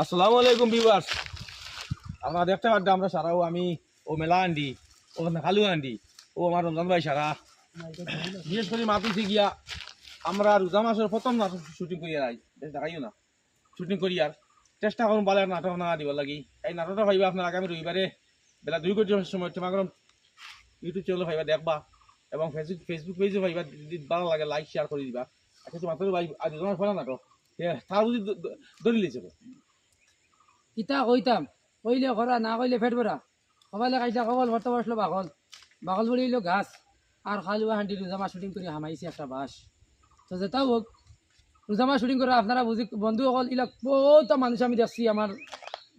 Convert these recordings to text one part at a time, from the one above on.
আসসালামু আলাইকুম বিবাস আমরা দেখতে পারছি আমরা সারাও আমি ও মেলা আন্ডি, ও খালু আন্ডি, ও আমার রমজান ভাই সারা। বিশেষ করে মাতুছি গিয়া আমরা রোজা মাসের প্রথম নাটক শুটিং করি আর দেখাইও না। শুটিং করি আর। চেষ্টা করুন একটা নাটক না দিব লাগি। এই নাটকটা ভাইবা আপনার আগামী রবিবারে। বেলা দুই কোটি সময় তোমার ইউটিউব চ্যানেল ভাইবা দেখবা। এবং ফেসবুক ফেসবুক পেজে ভাইবা যদি ভালো লাগে লাইক শেয়ার করে দিবা। কিছু মাত্র ভাই আজ তোমার ফেলা নাটক তার ধরে লিছে কিতা কইতাম, কইলে করা না কইলে ফেট ভরা কবালে কাইটা কবল ভরতে বসল বাকল বাকল বলিল গাছ। আর খালুয়া হান্ডি রোজামা শুটিং করে হামাইছে একটা বাস। তো যেটাও হোক রোজামা শুটিং করে আপনারা বুঝি বন্ধু সকল ইলাক বহুত মানুষ আমি দেখছি আমার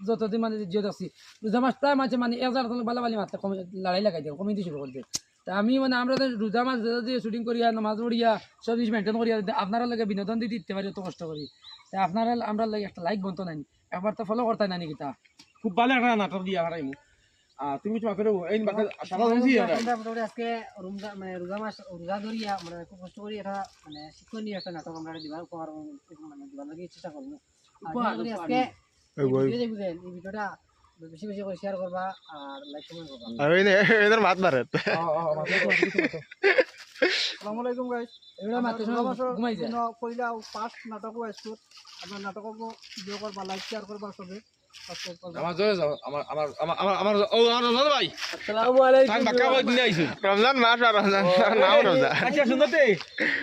যতদিন মানে জিও দেখছি। রোজা মাস প্রায় মাঝে মানে এক হাজার বালা বালি মারতে কমে লড়াই লাগাই দেয়, কমিটি শুরু করতে তা আমি মানে আমরা তো রোজা মাস যদি শুটিং করিয়া নামাজ পড়িয়া সব জিনিস মেনটেন করিয়া আপনারা লাগে বিনোদন দিয়ে দিতে পারি, অত কষ্ট করি। তা আপনারা, আমরা লাগে একটা লাইক বন্ধ নাই। একবার তো ফলো করতে নাই কিতা খুব ভালো একটা নাটক দিয়া হারাইমু আর তুমি কিছু মাত্র এই বাকি সারা আমরা মোটামুটি আজকে রোজা মানে রোজা মাস রোজা ধরিয়া আমরা খুব কষ্ট করি এটা মানে শিক্ষণীয় একটা নাটক আমরা দিবার উপহার মানে দিবার লাগি চেষ্টা করব। আজকে এই বুঝেন এই ভিডিওটা বেশি বেশি করে শেয়ার করবা আর লাইক কমেন্ট করবা। আর নে- এদের মাত মারে। আসসালামু আলাইকুম গাইস এগুলো মাত্র সময় ঘুমাই যায়। কইলা ফার্স্ট নাটক আইছো আপনার নাটক ভিডিও করবা লাইক শেয়ার করবা সবে। সাবস্ক্রাইব আমার জয় যাও আমার আমার আমার আমার আমার ও আমার রমজান ভাই। আসসালামু টাইম বাক্কা কই দিন আইছো রমজান মাস আর রমজান নাও রমজান। আচ্ছা শুনতে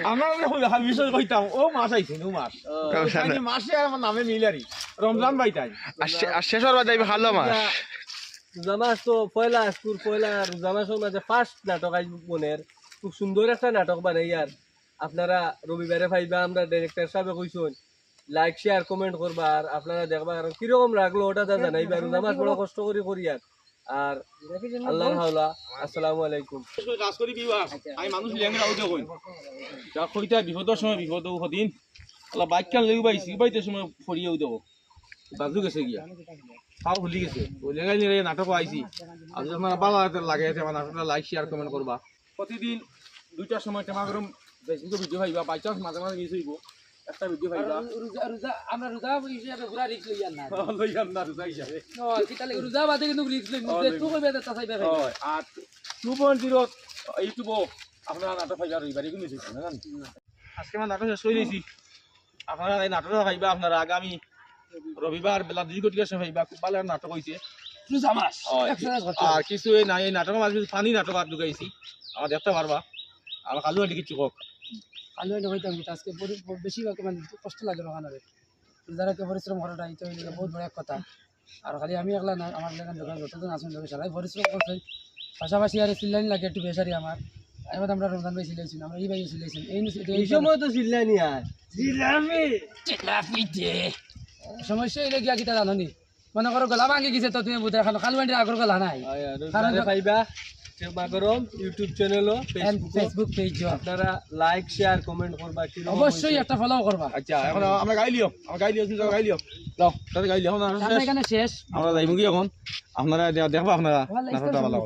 আমরা হাল বিষয় কইতাম ও মাস আইছে ও মাস রমজান। তাই মাসে আর আমার নামে মিলারি রমজান ভাই তাই। আর শে- আর শেষ হওয়ার বাদে ভালো মাস। রোজা মাস তো পয়লা স্কুল পয়লা রোজা মাসের মাঝে ফার্স্ট নাটক আইব বোনের খুব সুন্দর একটা নাটক বানাই আর। আপনারা রবিবারে পাইবা আমরা ডাইরেক্টর সাহেব কইছুন লাইক শেয়ার কমেন্ট করবা আর আপনারা দেখবা আর কীরকম লাগল ওটা তা জানাইবা রোজা মাস বড় কষ্ট করে করি আর। আর আল্লাহ হাওলা, আসসালামু আলাইকুম। কাজ করি বিবাহ আমি মানুষ লেঙ্গরা উঠে কই যা কইতা বিপদের সময় বিপদ উহদিন আল্লাহ বাইক লেগে পাইছি বাইতে সময় ফরিয়েও দেবো। বাজু গেছে গিয়া। তাও ভুলি গেছে। ওই লেগাই নিয়ে নাটক আইছি। আর যদি ভালো লাগে আমার লাইক শেয়ার কমেন্ট করবা। প্রতিদিন দুইটার সময় টেমা গরম ফেসবুকে ভিডিও পাইবা বাই চান্স মাঝে মাঝে মিস হইব একটা ভিডিও পাইবা রোজা রোজা আমরা রোজা হিসাবে পুরা রিক্স লই আর না। লই আন্দার রোজা হিসাবে। লাগে রোজা বাদে কিন্তু রিক্স লই তো কইবে তা চাইবে হয় আর টু পয়েন্ট জিরো ইউটিউবও আপনারা নাটক পাইবা রবিবারে কিন্তু মিস হইছে না জানেন? আজকে আমার নাটক শেষ করে দিয়েছি। আপনারা এই নাটকটা পাইবা আপনারা আগামী রবিবার বেলা দুই কোটি সময় পাইবা খুব ভালো নাটক হয়। করতে আর কিছু এই নাই এই নাটকের মাঝে ফানি নাটক আর ঢুকাইছি। আমার দেখতে পারবা আমার কালু আন্টি কিছু হোক আলু এনে হইতাম কিন্তু আজকে বড়- মানে কষ্ট লাগে ওখানে যারাকে পরিশ্রম করাটা এটা হইলে বহুত বড় কথা। আর খালি আমি একলা না আমার লেখান দোকান যতজন আছেন লোক সবাই পরিশ্রম করছে। পাশাপাশি আর সিলাইন লাগে একটু বেসারি আমার। এবার আমরা রমজান ভাই সিলাইছি আমরা এই ভাই সিলাইছি এই এই সময় তো চিল্লানি আর। সমস্যা হইলে গিয়া কিতা জানো নি মনে করো গলা ভাঙি গেছে তো তুমি বুঝে খালো খালো বান্ডির আগর গলা নাই। কারণ করম ইউটিউব চ্যানেলও ফেসবুক ফেসবুক পেজ আপনারা লাইক শেয়ার কমেন্ট করবা কি অবশ্যই একটা ফলো করবা। আচ্ছা এখন আমরা গাই লিও আমরা গাই লিও তুমি গাই লিও দাও তাতে গাই লিও আমরা এখানে শেষ। আমরা যাইমু কি এখন? আপনারা দেখবা আপনারা নাটকটা ভালো